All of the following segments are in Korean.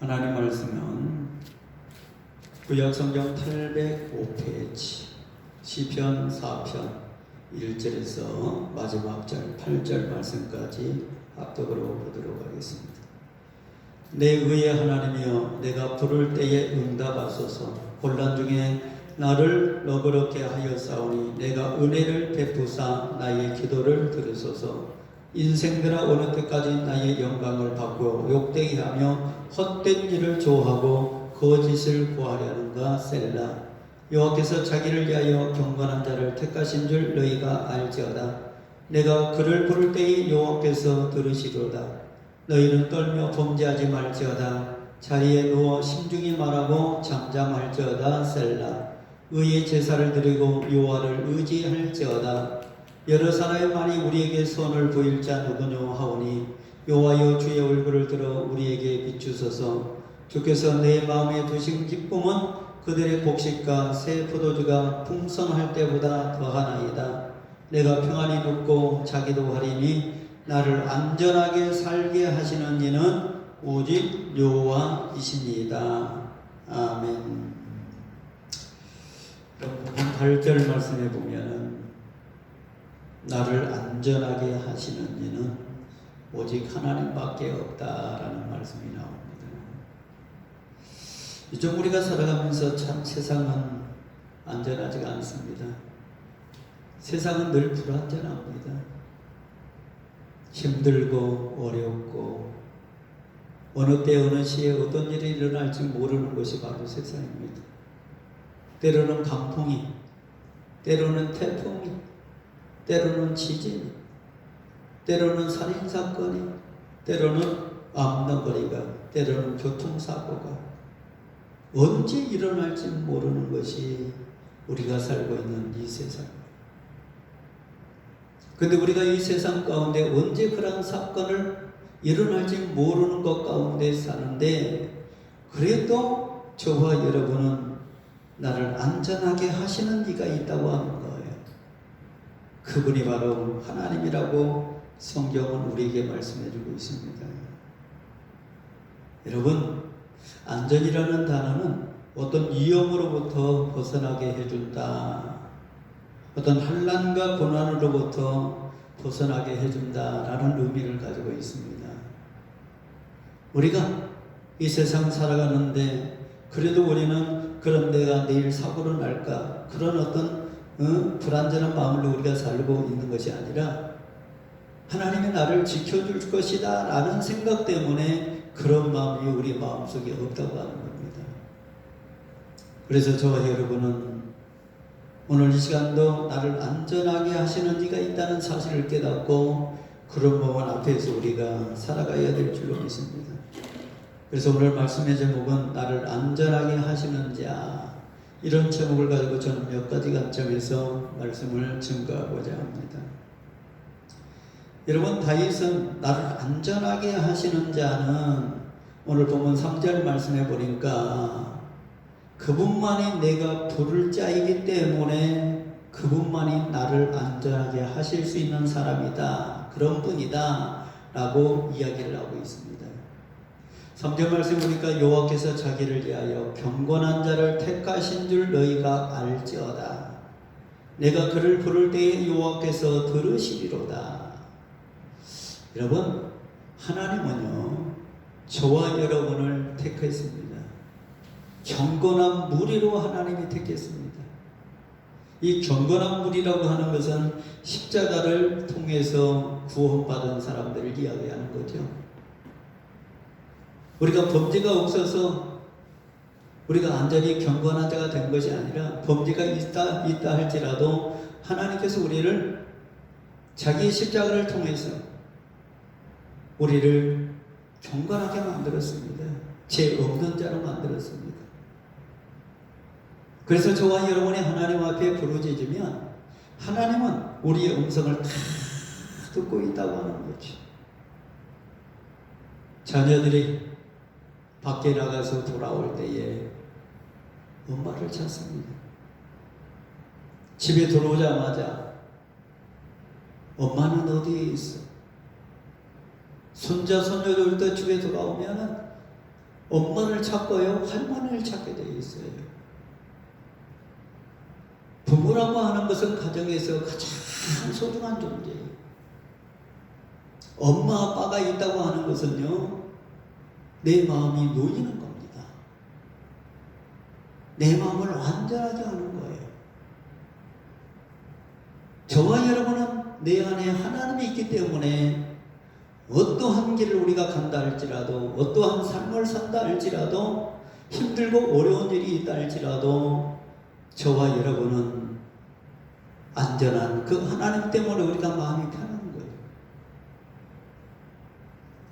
하나님 말씀은 구약 성경 805페이지 시편 4편 1절에서 마지막 절 8절 말씀까지 합독으로 보도록 하겠습니다. 내 의의 하나님이여 내가 부를 때에 응답하소서 혼란 중에 나를 너그럽게 하였사오니 내가 은혜를 베푸사 나의 기도를 들으소서 인생들아 어느 때까지 나의 영광을 받고 욕되게 하며 헛된 일을 좋아하고 거짓을 구하려는가 셀라. 여호와께서 자기를 위하여 경건한 자를 택하신 줄 너희가 알지어다. 내가 그를 부를 때에 여호와께서 들으시로다. 너희는 떨며 범죄하지 말지어다. 자리에 누워 심중히 말하고 잠잠할지어다 셀라. 의의 제사를 드리고 여호와를 의지할지어다 여러 사람의 말이 우리에게 손을 보일 자 누구뇨 하오니 여호와여 주의 얼굴을 들어 우리에게 비추소서. 주께서 내 마음에 두신 기쁨은 그들의 곡식과 새 포도주가 풍성할 때보다 더하나이다. 내가 평안히 눕고 자기도 하리니 나를 안전하게 살게 하시는 이는 오직 여호와이시니이다. 아멘. 여러분 8절 말씀해 보면은 나를 안전하게 하시는 이는 오직 하나님밖에 없다라는 말씀이 나옵니다. 요즘 우리가 살아가면서 참 세상은 안전하지가 않습니다. 세상은 늘 불안전합니다. 힘들고 어렵고 어느 때 어느 시에 어떤 일이 일어날지 모르는 것이 바로 세상입니다. 때로는 강풍이, 때로는 태풍이, 때로는 지진이, 때로는 살인사건이, 때로는 암덩거리가, 때로는 교통사고가 언제 일어날지 모르는 것이 우리가 살고 있는 이 세상. 근데 우리가 이 세상 가운데 언제 그런 사건을 일어날지 모르는 것 가운데 사는데 그래도 저와 여러분은 나를 안전하게 하시는 이가 있다고 거예요. 그분이 바로 하나님이라고 성경은 우리에게 말씀해 주고 있습니다. 여러분, 안전이라는 단어는 어떤 위험으로부터 벗어나게 해준다. 어떤 환란과 고난으로부터 벗어나게 해준다라는 의미를 가지고 있습니다. 우리가 이 세상 살아가는데 그래도 우리는 그런 내가 내일 사고로 날까 그런 어떤 어? 불안전한 마음으로 우리가 살고 있는 것이 아니라 하나님이 나를 지켜줄 것이다 라는 생각 때문에 그런 마음이 우리 마음속에 없다고 하는 겁니다. 그래서 저와 여러분은 오늘 이 시간도 나를 안전하게 하시는 이가 있다는 사실을 깨닫고 그런 몸은 앞에서 우리가 살아가야 될 줄로 믿습니다. 그래서 오늘 말씀의 제목은 나를 안전하게 하시는 자 이런 제목을 가지고 저는 몇 가지 관점에서 말씀을 증거하고자 합니다. 여러분 다윗은 나를 안전하게 하시는 자는 오늘 보면 3절 말씀해 보니까 그분만이 내가 부를 자이기 때문에 그분만이 나를 안전하게 하실 수 있는 사람이다. 그런 분이다. 라고 이야기를 하고 있습니다. 3절 말씀 보니까 여호와께서 자기를 위하여 경건한 자를 택하신 줄 너희가 알지어다. 내가 그를 부를 때에 여호와께서 들으시리로다. 여러분, 하나님은요, 저와 여러분을 택했습니다. 경건한 무리로 하나님이 택했습니다. 이 경건한 무리라고 하는 것은 십자가를 통해서 구원받은 사람들을 이야기하는 거죠. 우리가 범죄가 없어서 우리가 완전히 경건한 자가 된 것이 아니라 범죄가 있다 있다 할지라도 하나님께서 우리를 자기 십자가를 통해서 우리를 경건하게 만들었습니다. 죄 없는 자로 만들었습니다. 그래서 저와 여러분이 하나님 앞에 부르짖으면 하나님은 우리의 음성을 다 듣고 있다고 하는 거죠. 자녀들이 밖에 나가서 돌아올 때에 엄마를 찾습니다. 집에 들어오자마자 엄마는 어디에 있어? 손자 손녀들 때 집에 돌아오면은 엄마를 찾고요, 할머니를 찾게 되어 있어요. 부모라고 하는 것은 가정에서 가장 소중한 존재예요. 엄마, 아빠가 있다고 하는 것은요, 내 마음이 놓이는 겁니다. 내 마음을 완전하게 하는 거예요. 저와 여러분은 내 안에 하나님이 있기 때문에 어떠한 길을 우리가 간다 할지라도 어떠한 삶을 산다 할지라도 힘들고 어려운 일이 있다 할지라도 저와 여러분은 안전한 그 하나님 때문에 우리가 마음이 편한 거예요.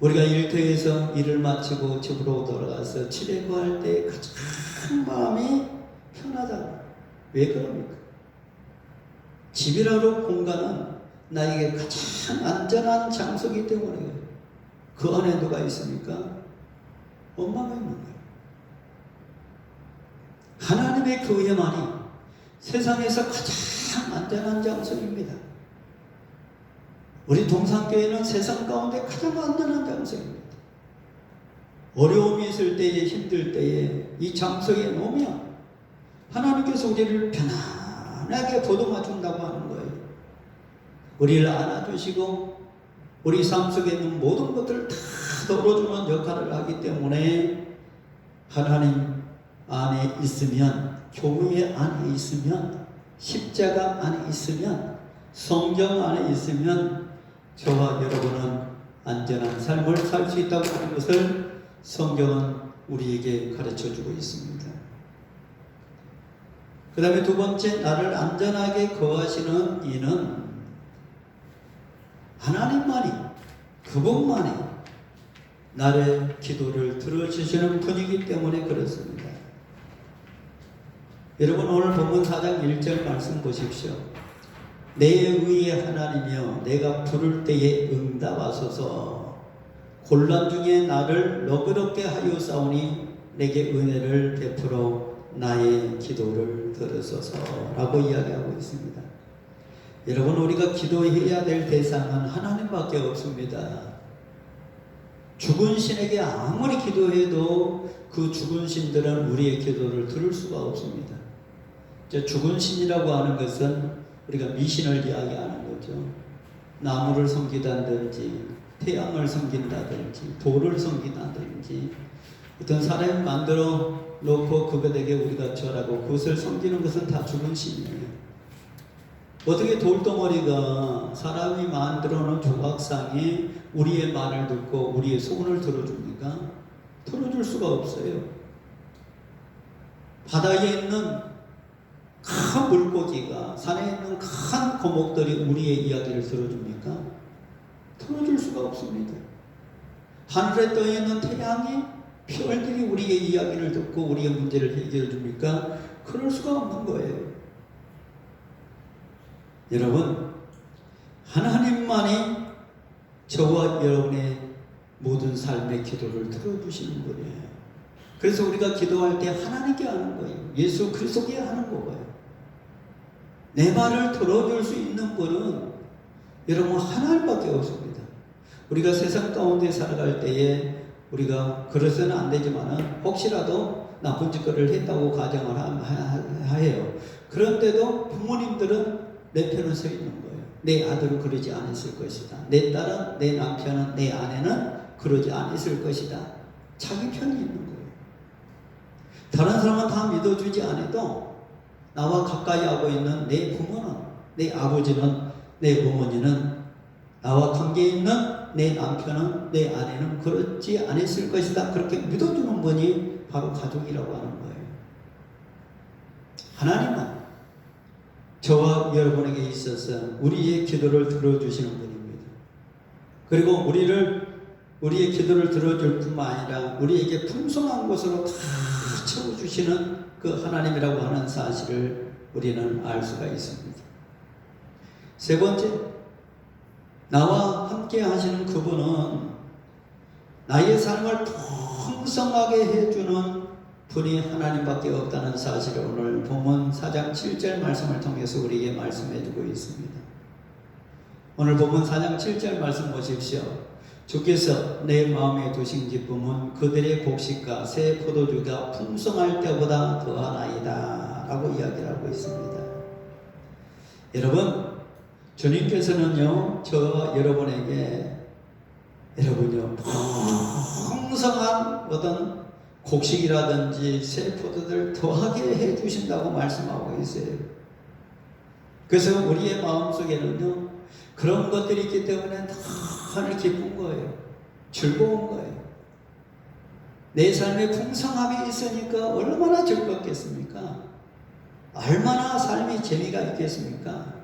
우리가 일터에서 일을 마치고 집으로 돌아가서 집에 구할 때 가장 마음이 편하다. 왜 그럽니까? 집이라는 공간은 나에게 가장 안전한 장소이기 때문에 그 안에 누가 있습니까? 엄마가 있는 거예요. 하나님의 교회만이 세상에서 가장 안전한 장소입니다. 우리 동산교회는 세상 가운데 가장 안전한 장소입니다. 어려움이 있을 때에 힘들 때에 이 장소에 놓으면 하나님께서 우리를 편안하게 보듬어 준다고 하는 거예요. 우리를 안아주시고 우리 삶 속에 있는 모든 것들을 다 덜어주는 역할을 하기 때문에 하나님 안에 있으면 교회 안에 있으면 십자가 안에 있으면 성경 안에 있으면 저와 여러분은 안전한 삶을 살 수 있다고 하는 것을 성경은 우리에게 가르쳐 주고 있습니다. 그 다음에 두 번째, 나를 안전하게 거하시는 이는 하나님만이, 그분만이 나의 기도를 들어주시는 분이기 때문에 그렇습니다. 여러분 오늘 본문 4장 1절 말씀 보십시오. 내 의의 하나님이여 내가 부를 때에 응답하소서 곤란 중에 나를 너그럽게 하여 싸우니 내게 은혜를 베풀어 나의 기도를 들으소서 라고 이야기하고 있습니다. 여러분 우리가 기도해야 될 대상은 하나님밖에 없습니다. 죽은 신에게 아무리 기도해도 그 죽은 신들은 우리의 기도를 들을 수가 없습니다. 죽은 신이라고 하는 것은 우리가 미신을 이야기하는 거죠. 나무를 섬기다든지 태양을 섬긴다든지 돌을 섬긴다든지 어떤 사람을 만들어 놓고 그것에게 우리가 절하고 그것을 섬기는 것은 다 죽은 신이에요. 어떻게 돌덩어리가 사람이 만들어 놓은 조각상에 우리의 말을 듣고 우리의 소원을 들어줍니까? 들어줄 수가 없어요. 바다에 있는 큰 물고기가 산에 있는 큰 거목들이 우리의 이야기를 들어줍니까? 들어줄 수가 없습니다. 하늘에 떠 있는 태양이 별들이 우리의 이야기를 듣고 우리의 문제를 해결해 줍니까? 그럴 수가 없는 거예요. 여러분, 하나님만이 저와 여러분의 모든 삶의 기도를 들어주시는 거예요. 그래서 우리가 기도할 때 하나님께 하는 거예요. 예수 그리스도께 하는 거예요. 내 말을 들어줄 수 있는 분은 여러분 하나님밖에 없습니다. 우리가 세상 가운데 살아갈 때에 우리가 그래서는 안 되지만은 혹시라도 나쁜 짓거리를 했다고 가정을 하해요. 그런데도 부모님들은 내 편을 서 있는 거예요. 내 아들은 그러지 않았을 것이다. 내 딸은, 내 남편은, 내 아내는 그러지 않았을 것이다. 자기 편이 있는 거예요. 다른 사람은 다 믿어주지 않아도 나와 가까이 하고 있는 내 부모는, 내 아버지는, 내 부모님은 나와 관계 있는 내 남편은, 내 아내는 그렇지 않았을 것이다. 그렇게 믿어주는 분이 바로 가족이라고 하는 거예요. 하나님은 저와 여러분에게 있어서 우리의 기도를 들어주시는 분입니다. 그리고 우리를 우리의 기도를 들어줄 뿐만 아니라 우리에게 풍성한 것으로 다 채워주시는 그 하나님이라고 하는 사실을 우리는 알 수가 있습니다. 세 번째, 나와 함께 하시는 그분은 나의 삶을 풍성하게 해주는 분이 하나님밖에 없다는 사실을 오늘 본문 4장 7절 말씀을 통해서 우리에게 말씀해 주고 있습니다. 오늘 본문 4장 7절 말씀 보십시오. 주께서 내 마음에 두신 기쁨은 그들의 곡식과 새 포도주가 풍성할 때보다 더하나이다 라고 이야기를 하고 있습니다. 여러분 주님께서는요 저 여러분에게 여러분요 풍성한 어떤 곡식이라든지 새 포도들 더하게 해 주신다고 말씀하고 있어요. 그래서 우리의 마음 속에는요 그런 것들이 있기 때문에 늘 기쁜 거예요. 즐거운 거예요. 내 삶에 풍성함이 있으니까 얼마나 즐겁겠습니까? 얼마나 삶이 재미가 있겠습니까?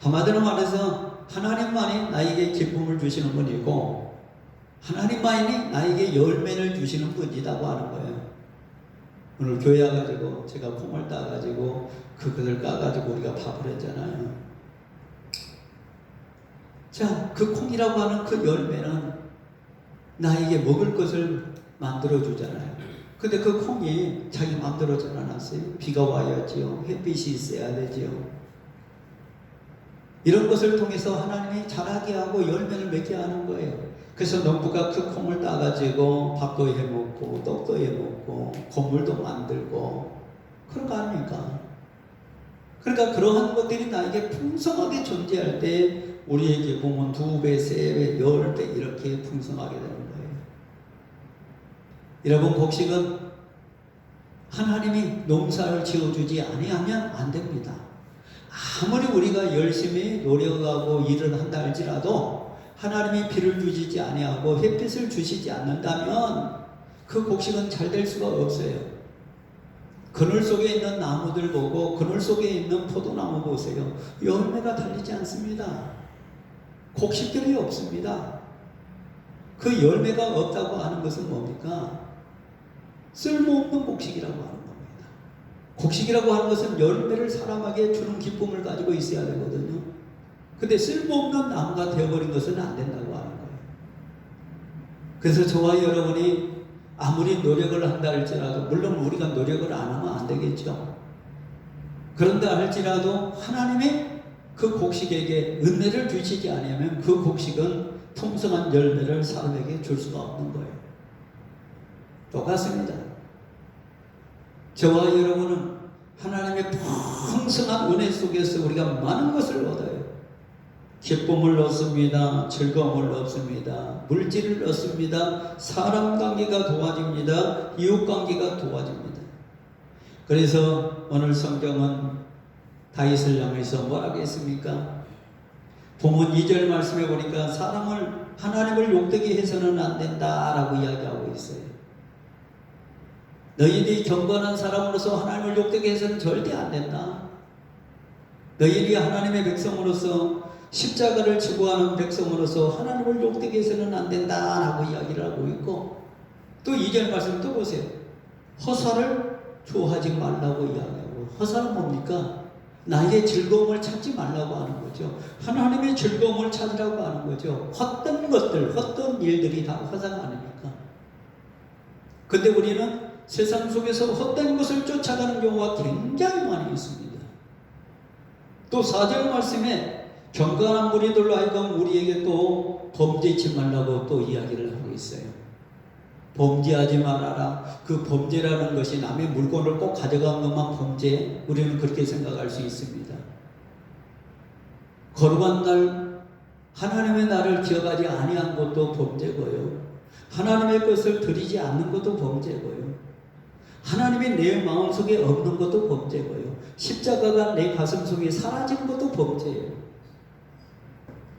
한마디로 말해서 하나님만이 나에게 기쁨을 주시는 분이고 하나님만이 나에게 열매를 주시는 분이라고 하는 거예요. 오늘 교회 와가지고 제가 콩을 따가지고 그것을 까가지고 우리가 밥을 했잖아요. 자, 그 콩이라고 하는 그 열매는 나에게 먹을 것을 만들어 주잖아요. 근데 그 콩이 자기 마음대로 자라났어요. 비가 와야지요. 햇빛이 있어야 되지요. 이런 것을 통해서 하나님이 자라게 하고 열매를 맺게 하는 거예요. 그래서 농부가 그 콩을 따가지고 밥도 해 먹고 떡도 해 먹고 건물도 만들고 그런 거 아닙니까? 그러니까 그러한 것들이 나에게 풍성하게 존재할 때 우리에게 보면 두 배, 세 배, 열 배 이렇게 풍성하게 되는 거예요. 여러분 곡식은 하나님이 농사를 지어주지 아니하면 안 됩니다. 아무리 우리가 열심히 노력하고 일을 한다 할지라도 하나님이 비를 주시지 아니하고 햇빛을 주시지 않는다면 그 곡식은 잘 될 수가 없어요. 그늘 속에 있는 나무들 보고 그늘 속에 있는 포도나무 보세요. 열매가 달리지 않습니다. 곡식들이 없습니다. 그 열매가 없다고 하는 것은 뭡니까? 쓸모없는 곡식이라고 하는 겁니다. 곡식이라고 하는 것은 열매를 사람에게 주는 기쁨을 가지고 있어야 되거든요. 근데 쓸모없는 나무가 되어버린 것은 안 된다고 하는 거예요. 그래서 저와 여러분이 아무리 노력을 한다 할지라도, 물론 우리가 노력을 안 하면 안 되겠죠. 그런다 할지라도 하나님의 그 곡식에게 은혜를 주시지 않으면 그 곡식은 풍성한 열매를 사람에게 줄 수가 없는 거예요. 똑같습니다. 저와 여러분은 하나님의 풍성한 은혜 속에서 우리가 많은 것을 얻어요. 기쁨을 얻습니다. 즐거움을 얻습니다. 물질을 얻습니다. 사람 관계가 도와집니다. 이웃 관계가 도와집니다. 그래서 오늘 성경은 다윗을 향해서 뭐라고 했습니까? 본문 2절 말씀해 보니까 사람을 하나님을 욕되게 해서는 안 된다라고 이야기하고 있어요. 너희들이 경건한 사람으로서 하나님을 욕되게 해서는 절대 안 된다. 너희들이 하나님의 백성으로서 십자가를 지고하는 백성으로서 하나님을 욕되게 해서는 안 된다라고 이야기를 하고 있고 또 2절 말씀 또 보세요. 허사를 좋아하지 말라고 이야기하고 허사는 뭡니까? 나의 즐거움을 찾지 말라고 하는 거죠. 하나님의 즐거움을 찾으라고 하는 거죠. 헛된 것들, 헛된 일들이 다 허사가 아닙니까? 근데 우리는 세상 속에서 헛된 것을 쫓아가는 경우가 굉장히 많이 있습니다. 또 4절 말씀에 경건한 무리들로 하여금 우리에게 또 범죄치 말라고 또 이야기를 하고 있어요. 범죄하지 말아라. 그 범죄라는 것이 남의 물건을 꼭 가져간 것만 범죄. 우리는 그렇게 생각할 수 있습니다. 거룩한 날 하나님의 날을 기억하지 아니한 것도 범죄고요. 하나님의 것을 드리지 않는 것도 범죄고요. 하나님이 내 마음속에 없는 것도 범죄고요. 십자가가 내 가슴 속에 사라지는 것도 범죄예요.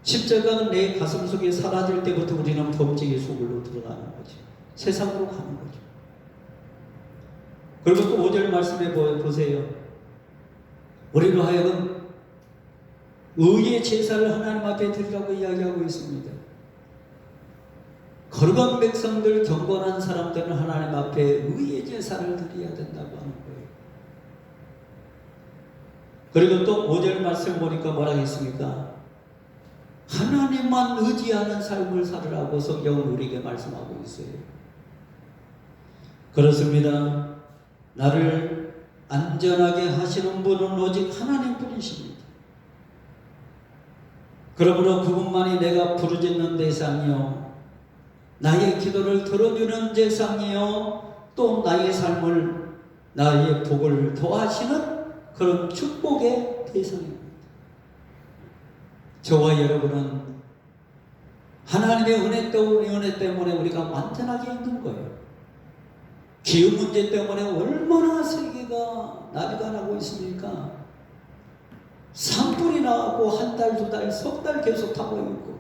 십자가가 내 가슴 속에 사라질 때부터 우리는 범죄의 속으로 들어가는 거죠. 세상으로 가는 거죠. 그리고 또 5절 말씀해 보세요. 우리로 하여금 의의 제사를 하나님 앞에 드리라고 이야기하고 있습니다. 거룩한 백성들, 경건한 사람들은 하나님 앞에 의의 제사를 드려야 된다고 하는 거예요. 그리고 또 5절 말씀 보니까 뭐라 했습니까? 하나님만 의지하는 삶을 살으라고 성경은 우리에게 말씀하고 있어요. 그렇습니다. 나를 안전하게 하시는 분은 오직 하나님 뿐이십니다. 그러므로 그분만이 내가 부르짖는 대상이요 나의 기도를 들어주는 대상이요 또 나의 삶을 나의 복을 더하시는 그런 축복의 대상입니다. 저와 여러분은 하나님의 은혜, 때문에 우리가 완전하게 있는 거예요. 기후 문제 때문에 얼마나 세계가 나비가 나고 있습니까? 산불이 나고 한 달, 두 달, 석 달 계속 타고 있고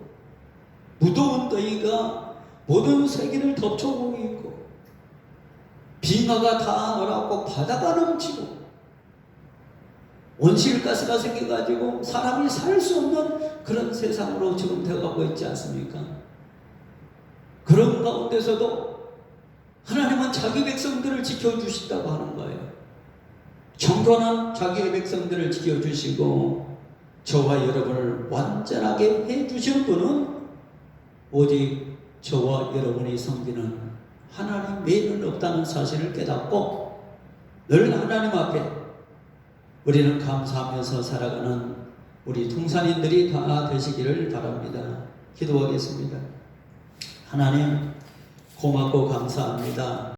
무더운 더위가 모든 세계를 덮쳐오고 있고 빙하가 다 얼었고 바다가 넘치고 온실가스가 생겨가지고 사람이 살 수 없는 그런 세상으로 지금 되어가고 있지 않습니까? 그런 가운데서도 하나님은 자기 백성들을 지켜주신다고 하는 거예요. 경건한 자기의 백성들을 지켜주시고 저와 여러분을 완전하게 해주신 분은 오직 저와 여러분이 섬기는 하나님 외에는 없다는 사실을 깨닫고 늘 하나님 앞에 우리는 감사하면서 살아가는 우리 통산인들이 다 되시기를 바랍니다. 기도하겠습니다. 하나님 고맙고 감사합니다.